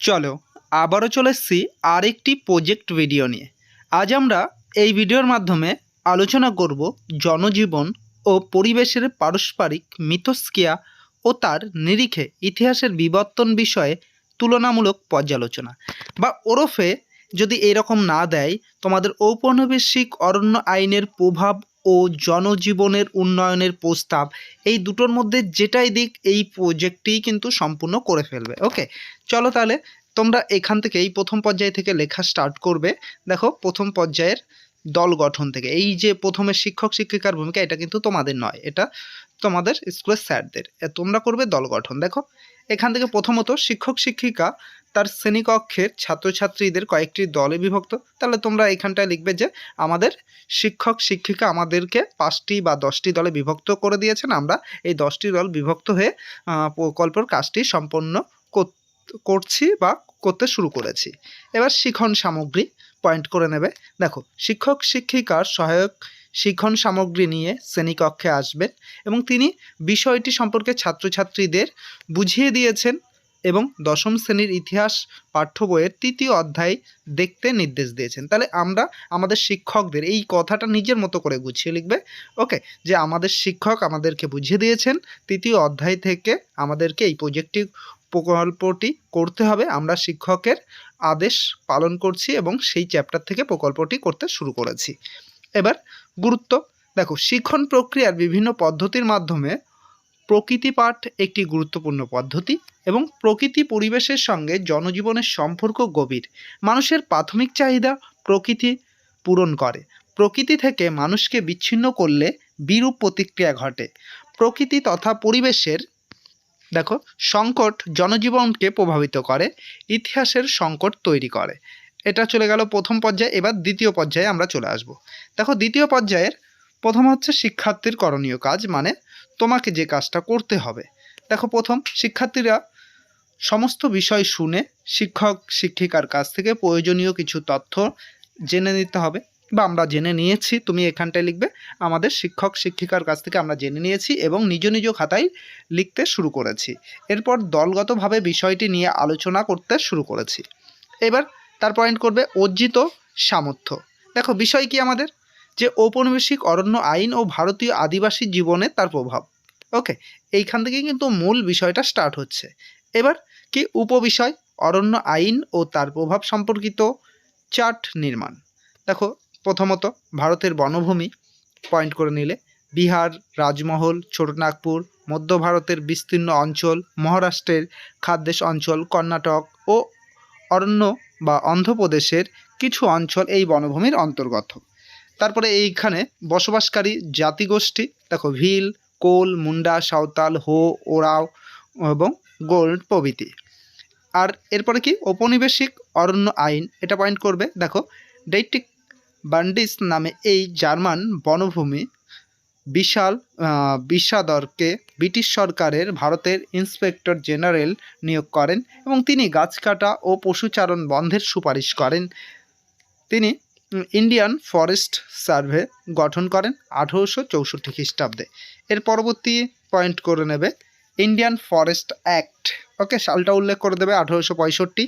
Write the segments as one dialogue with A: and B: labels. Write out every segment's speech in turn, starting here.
A: চলো আবারও চলে এসেছি আরেকটি প্রজেক্ট ভিডিও নিয়ে। আজ আমরা এই ভিডিওর মাধ্যমে আলোচনা করব জনজীবন ও পরিবেশের পারস্পরিক মিথস্ক্রিয়া ও তার নিরিখে ইতিহাসের বিবর্তন বিষয়ে তুলনামূলক পর্যালোচনা। বা ওরফে যদি এরকম না দেয়, তোমাদের ঔপনিবেশিক অরণ্য আইনের প্রভাব ও জনজীবনের উন্নয়নের প্রস্তাব, এই দুটোর মধ্যে যেটাই দিক, এই প্রজেক্টটি কিন্তু সম্পূর্ণ করে ফেলবে। ওকে চলো তাহলে, তোমরা এখান থেকে, এই প্রথম পর্যায় থেকে লেখা স্টার্ট করবে। দেখো, প্রথম পর্যায়ের দল গঠন থেকে। এই যে প্রথমে শিক্ষক, শিক্ষিকার ভূমিকা, এটা কিন্তু তোমাদের নয়। এটা তোমাদের স্কুলের স্যারদের। তোমরা করবে দল গঠন। দেখো, এখান থেকে প্রথমত শিক্ষক, শিক্ষিকা তার শ্রেণীকক্ষের ছাত্রছাত্রীদের কয়েকটি দলে বিভক্ত। তাহলে তোমরা এখানটায় লিখবে যে আমাদের শিক্ষক, শিক্ষিকা আমাদেরকে পাঁচটি বা দশটি দলে বিভক্ত করে দিয়েছেন। আমরা এই দশটি দল বিভক্ত হয়ে প্রকল্পের কাজটি সম্পন্ন করছি বা করতে শুরু করেছি। এবার শিখন সামগ্রী পয়েন্ট করে নেবে। দেখো, শিক্ষক, শিক্ষিকার সহায়ক শিক্ষণ সামগ্রী নিয়ে শ্রেণীকক্ষে আসবেন এবং তিনি বিষয়টি সম্পর্কে ছাত্রছাত্রীদের বুঝিয়ে দিয়েছেন এবং দশম শ্রেণির ইতিহাস পাঠ্য বইয়ের তৃতীয় অধ্যায় দেখতে নির্দেশ দিয়েছেন। তাহলে আমরা আমাদের শিক্ষকদের এই কথাটা নিজের মতো করে গুছিয়ে লিখবে। ওকে, যে আমাদের শিক্ষক আমাদেরকে বুঝিয়ে দিয়েছেন, তৃতীয় অধ্যায় থেকে আমাদেরকে এই প্রজেক্টটি প্রকল্পটি করতে হবে। আমরা শিক্ষকের আদেশ পালন করছি এবং সেই চ্যাপ্টার থেকে প্রকল্পটি করতে শুরু করেছি। এবার গুরুত্ব, দেখো, শিক্ষণ প্রক্রিয়ার বিভিন্ন পদ্ধতির মাধ্যমে প্রকৃতি পাঠ একটি গুরুত্বপূর্ণ পদ্ধতি এবং প্রকৃতি পরিবেশের সঙ্গে জনজীবনের সম্পর্ক গভীর। মানুষের প্রাথমিক চাহিদা প্রকৃতি পূরণ করে। প্রকৃতি থেকে মানুষকে বিচ্ছিন্ন করলে বিরূপ প্রতিক্রিয়া ঘটে। প্রকৃতি তথা পরিবেশের, দেখো, সংকট জনজীবনকে প্রভাবিত করে, ইতিহাসের সংকট তৈরি করে। এটা চলে গেল প্রথম পর্যায়ে, এবার দ্বিতীয় পর্যায়ে আমরা চলে আসব। দেখো, দ্বিতীয় পর্যায়ের প্রথম হচ্ছে শিক্ষার্থীর করণীয় কাজ মানে তোমাকে যে কাজটা করতে হবে। দেখো প্রথম, শিক্ষার্থীরা সমস্ত বিষয় শুনে শিক্ষক, শিক্ষিকার কাছ থেকে প্রয়োজনীয় কিছু তথ্য জেনে নিতে হবে বা আমরা জেনে নিয়েছি, তুমি এখানটায় লিখবে, আমাদের শিক্ষক, শিক্ষিকার কাছ থেকে আমরা জেনে নিয়েছি এবং নিজ নিজ খাতায় লিখতে শুরু করেছি। এরপর দলগতভাবে বিষয়টি নিয়ে আলোচনা করতে শুরু করেছি। এবার তার পয়েন্ট করবে অর্জিত সামর্থ্য। দেখো, বিষয় কি আমাদের? যে ঔপনিবেশিক অরণ্য আইন ও ভারতীয় আদিবাসী জীবনে তার প্রভাব। ওকে এইখান থেকে কিন্তু মূল বিষয়টা স্টার্ট হচ্ছে। এবার কি উপবিষয়, অরণ্য আইন ও তার প্রভাব সম্পর্কিত চার্ট নির্মাণ। দেখো, প্রথমত ভারতের বনভূমি পয়েন্ট করে নিলে। বিহার, রাজমহল ছোটনাগপুর মধ্য ভারতের বিস্তীর্ণ অঞ্চল, মহারাষ্ট্রের খাদ্যেশ অঞ্চল, কর্ণাটক ও অরণ্য বা অন্ধ্রপ্রদেশের কিছু অঞ্চল এই বনভূমির অন্তর্গত। তারপরে এইখানে বসবাসকারী জাতিগোষ্ঠী দেখো ভিল কোল মুন্ডা সাঁওতাল হো ওরাও এবং গোল্ড প্রভৃতি। আর এরপরে কি? ঔপনিবেশিক অরণ্য আইন এটা পয়েন্ট করবে। দেখো ডেইটিক বান্ডিস নামে এই জার্মান বনভূমি বিশাল আহ, বিষাদরকে ব্রিটিশ সরকারের ভারতের ইন্সপেক্টর জেনারেল নিয়োগ করেন এবং তিনি গাছ কাটা ও পশুচারণ বন্ধের সুপারিশ করেন। তিনি ইন্ডিয়ান ফরেস্ট সার্ভে গঠন করেন আঠেরোশো চৌষট্টি খ্রিস্টাব্দে। এর পরবর্তী পয়েন্ট করে নেবে ইন্ডিয়ান ফরেস্ট অ্যাক্ট ওকে সালটা উল্লেখ করে দেবে আঠেরোশো পঁয়ষট্টি।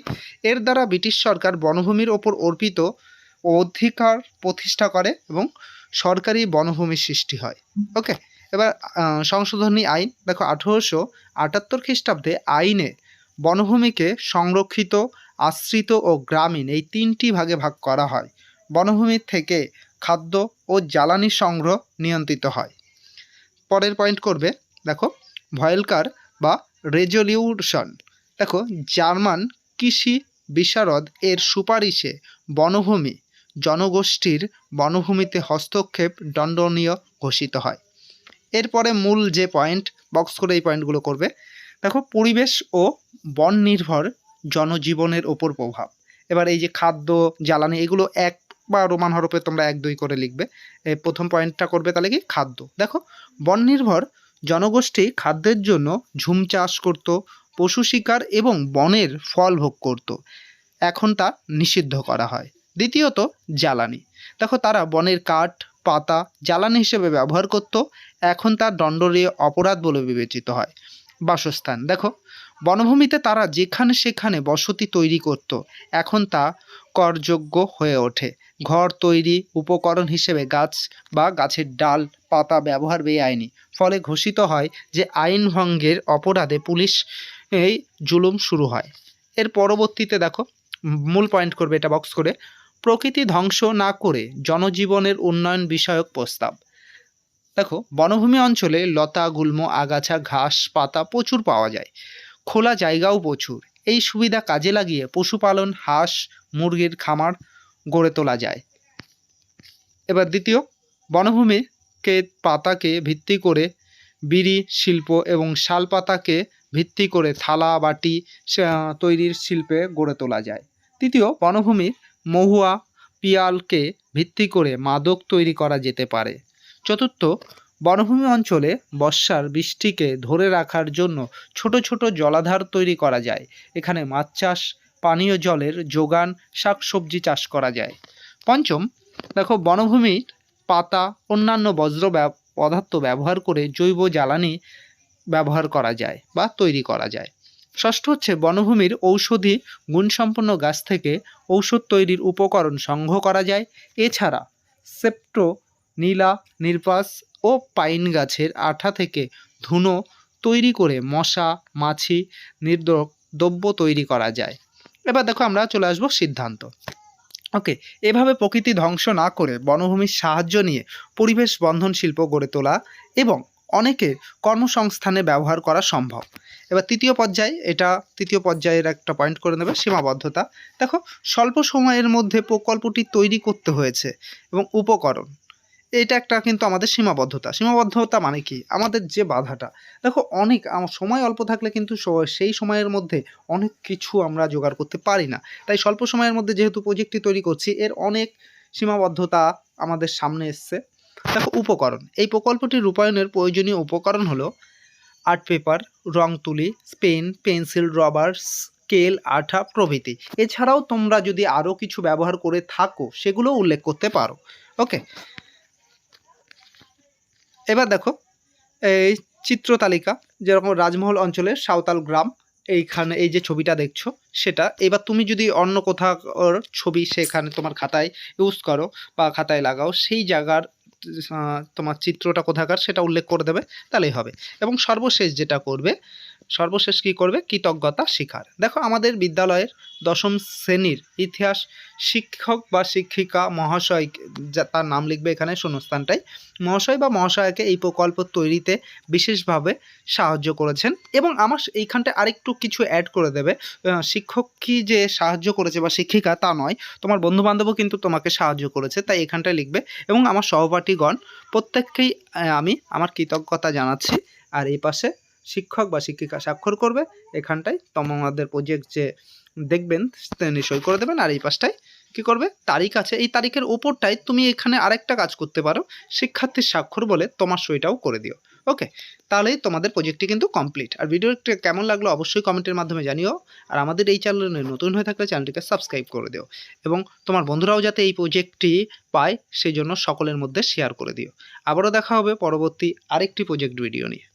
A: এর দ্বারা ব্রিটিশ সরকার বনভূমির ওপর অর্পিত অধিকার প্রতিষ্ঠা করে এবং সরকারি বনভূমির সৃষ্টি হয়। ওকে এবার সংশোধনী আইন। দেখো, আঠেরোশো আটাত্তর খ্রিস্টাব্দে আইনে বনভূমিকে সংরক্ষিত, আশ্রিত ও গ্রামীণ এই তিনটি ভাগে ভাগ করা হয়। বনভূমির থেকে খাদ্য ও জ্বালানি সংগ্রহ নিয়ন্ত্রিত হয়। পরের পয়েন্ট করবে, দেখো, ভয়েলকার বা রেজলিউশন। দেখো, জার্মান কৃষি বিশারদ এর সুপারিশে বনভূমি জনগোষ্ঠীর বনভূমিতে হস্তক্ষেপ দণ্ডনীয় ঘোষিত হয়। এরপরে মূল যে পয়েন্ট বক্স করে এই পয়েন্টগুলো করবে, দেখো, পরিবেশ ও বন নির্ভর জনজীবনের ওপর প্রভাব। এবার এই যে খাদ্য, জ্বালানি, এগুলো এক বা রোমান হরফে তোমরা এক দুই করে লিখবে। এই প্রথম পয়েন্টটা করবে তাহলে কি? খাদ্য। দেখো বন নির্ভর জনগোষ্ঠী খাদ্যের জন্য ঝুম চাষ করত, পশু শিকার এবং বনের ফল ভোগ করত। এখন তা নিষিদ্ধ করা হয়। দ্বিতীয়ত, জ্বালানি। দেখো, তারা বনের কাঠ, পাতা, জ্বালানি হিসেবে ব্যবহার করত। এখন তা দণ্ডনীয় অপরাধ বলে বিবেচিত হয়। বাসস্থান। দেখো, বনভূমিতে তারা যেখানে সেখানে বসতি তৈরি করত। এখন তা করযোগ্য হয়ে ওঠে। ঘর তৈরি উপকরণ হিসেবে গাছ বা গাছের ডাল, পাতা ব্যবহার বেআইনি। ফলে ঘোষিত হয় যে আইন ভঙ্গের অপরাধে পুলিশ এই জুলুম শুরু হয়। এর পরবর্তীতে দেখো, মূল পয়েন্ট করবে এটা বক্স করে। প্রকৃতি ধ্বংস না করে জনজীবনের উন্নয়ন বিষয়ক প্রস্তাব। দেখো, বনভূমি অঞ্চলে লতা, গুল্ম, আগাছা, ঘাস, পাতা প্রচুর পাওয়া যায়। খোলা জায়গাও প্রচুর। এই সুবিধা কাজে লাগিয়ে পশুপালন, হাঁস, মুরগির খামার গড়ে তোলা যায়। এবার দ্বিতীয়, বনভূমিকে পাতাকে ভিত্তি করে বিড়ি, শিল্প এবং শাল পাতাকে ভিত্তি করে থালা, বাটি তৈরির শিল্পে গড়ে তোলা যায়। তৃতীয় বনভূমির মহুয়া পিয়ালকে ভিত্তি করে মাদক তৈরি করা যেতে পারে। চতুর্থ, বনভূমি অঞ্চলে বর্ষার বৃষ্টিকে ধরে রাখার জন্য ছোট ছোট জলাধার তৈরি করা যায়। এখানে মাছ চাষ পানীয় জলের যোগান শাকসবজি চাষ করা যায়। পঞ্চম, দেখো বনভূমির পাতা, অন্যান্য বজ্র পদার্থ ব্যবহার করে জৈব জ্বালানি ব্যবহার করা যায় বা তৈরি করা যায়। ষষ্ঠ হচ্ছে বনভূমির ঔষধি গুণসম্পন্ন গাছ থেকে ঔষধ তৈরির উপকরণ সংগ্রহ করা যায়। এছাড়া সেপ্টো, নীলা নির্পাস ও পাইন গাছের আঠা থেকে ধুনো তৈরি করে মশা, মাছি নির্দ- দ্রব্য তৈরি করা যায়। এবার দেখো আমরা চলে আসব সিদ্ধান্ত। ওকে এভাবে প্রকৃতি ধ্বংস না করে বনভূমির সাহায্য নিয়ে পরিবেশ বন্ধন শিল্প গড়ে তোলা এবং অনেকে কর্মসংস্থানে ব্যবহার করা সম্ভব। এবার তৃতীয় পর্যায়ে, এটা তৃতীয় পর্যায়ের একটা পয়েন্ট করে নেবে, সীমাবদ্ধতা। দেখো, স্বল্প সময়ের মধ্যে প্রকল্পটি তৈরি করতে হয়েছে এবং উপকরণ। এটা একটা কিন্তু আমাদের সীমাবদ্ধতা। সীমাবদ্ধতা মানে কি? আমাদের যে বাধাটা। দেখো, অনেক সময় অল্প থাকলে কিন্তু সেই সময়ের মধ্যে অনেক কিছু আমরা জোগাড় করতে পারি না। তাই স্বল্প সময়ের মধ্যে যেহেতু প্রজেক্টটি তৈরি করছি, এর অনেক সীমাবদ্ধতা আমাদের সামনে এসছে। দেখো, উপকরণ। এই প্রকল্পটি রূপায়ণের প্রয়োজনীয় উপকরণ হলো আর্ট পেপার, রং তুলি স্পেন পেন্সিল, রবার, স্কেল, আঠা প্রভৃতি। এছাড়াও তোমরা যদি আরও কিছু ব্যবহার করে থাকো সেগুলো উল্লেখ করতে পারো। ওকে? এবার দেখো, এই চিত্র তালিকা, যেরকম রাজমহল অঞ্চলের সাঁওতাল গ্রাম, এইখানে এই যে ছবিটা দেখছ, সেটা, এবার তুমি যদি অন্য কোথাও ছবি সেখানে তোমার খাতায় ইউজ করো বা খাতায় লাগাও, সেই জায়গার তোমার চিত্রটা কোথাকার সেটা উল্লেখ করে দেবে, তাহলেই হবে। এবং সর্বশেষ যেটা করবে সর্বশেষ কি করবে? কৃতজ্ঞতা শিখার। দেখো, আমাদের বিদ্যালয়ের দশম শ্রেণির ইতিহাস শিক্ষক বা শিক্ষিকা মহাশয়, যা তার নাম লিখবে এখানে শূন্যস্থানটাই মহাশয় বা মহাশয়কে এই প্রকল্প তৈরিতে বিশেষভাবে সাহায্য করেছেন এবং আমার এইখানটায় আরেকটু কিছু অ্যাড করে দেবে। শিক্ষক কি যে সাহায্য করেছে বা শিক্ষিকা তা নয়, তোমার বন্ধুবান্ধবও কিন্তু তোমাকে সাহায্য করেছে, তাই এখানটায় লিখবে। এবং আমার সহপাঠীগণ, প্রত্যেককেই আমি আমার কৃতজ্ঞতা জানাচ্ছি। আর এই পাশে শিক্ষক বা শিক্ষিকা স্বাক্ষর করবে, এখানটায় তোমাদের প্রজেক্ট যে দেখবেন, তিনি সই করে দেবেন, আর এই পাশটায় কী করবে? তারিখ আছে। এই তারিখের ওপরটায় তুমি এখানে আরেকটা কাজ করতে পারো, শিক্ষার্থীর স্বাক্ষর বলে তোমার সইটাও করে দিও। ওকে তাহলেই তোমাদের প্রজেক্টটি কিন্তু কমপ্লিট আর ভিডিওটা কেমন লাগল অবশ্যই কমেন্টের মাধ্যমে জানিও। আর আমাদের এই চ্যানেলে নতুন হয়ে থাকলে চ্যানেলটিকে সাবস্ক্রাইব করে দিও। এবং তোমার বন্ধুরাও যাতে এই প্রজেক্টটি পায়, সেই জন্য সকলের মধ্যে শেয়ার করে দিও। আবারও দেখা হবে পরবর্তী আরেকটি প্রজেক্ট ভিডিও নিয়ে।